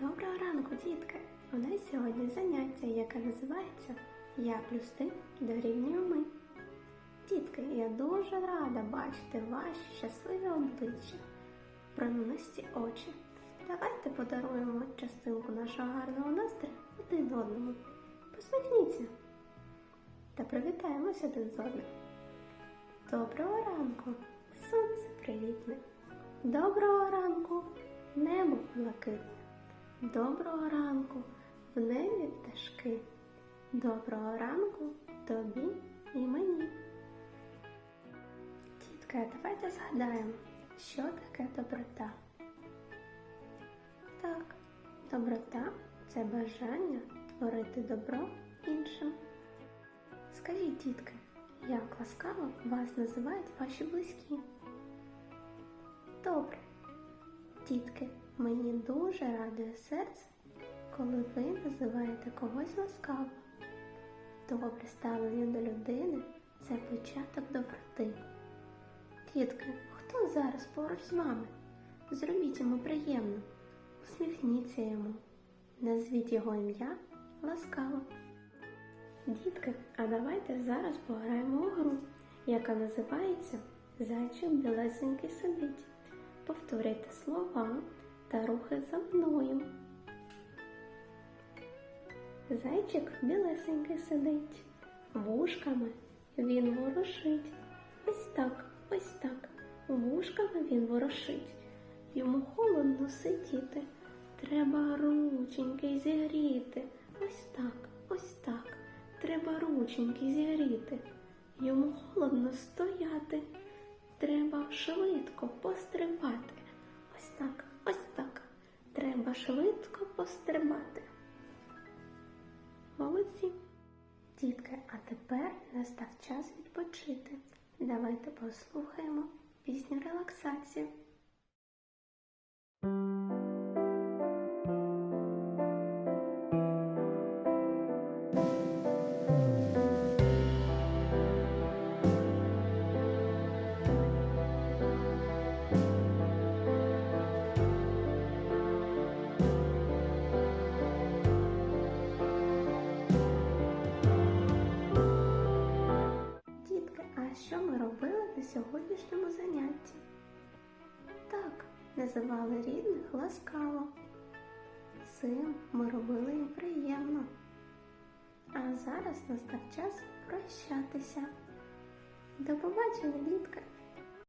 Доброго ранку, дітки! У нас сьогодні заняття, яке називається Я плюс ти дорівнює ми. Дітки, я дуже рада бачити ваші щасливі обличчя, промінисті очі. Давайте подаруємо частинку нашого гарного настрою один одному. Посміхніться та привітаємось один з одним. Доброго ранку, сонце привітне. Доброго ранку, небо блакитне. Доброго ранку, в небі пташки. Доброго ранку тобі і мені. Тітка, давайте згадаємо, що таке доброта. Так, доброта це бажання творити добро іншим. Скажіть, дітки, як ласкаво вас називають ваші близькі? Добре. Дітки, мені дуже радує серце, коли ви називаєте когось ласкаво. Добре ставлення до людини це початок доброти. Дітки, хто зараз поруч з вами? Зробіть йому приємно, усміхніться йому, назвіть його ім'я ласкаво. Дітки, а давайте зараз пограємо у гру, яка називається Зайчик білесенький сидить. Повторюйте слова та рухи за мною. Зайчик білесенький сидить, вушками він ворушить. Ось так, ось так, вушками він ворушить. Йому холодно сидіти, треба рученьки зігріти. Ось так, ось так, треба рученьки зігріти. Йому холодно стояти. Треба швидко пострибати. Молодці. Дітки, а тепер настав час відпочити. Давайте послухаємо пісню релаксацію. Сьогоднішньому занятті? Так, називали рідних ласкаво. Цим ми робили їм приємно. А зараз настав час прощатися. До побачення, дітки!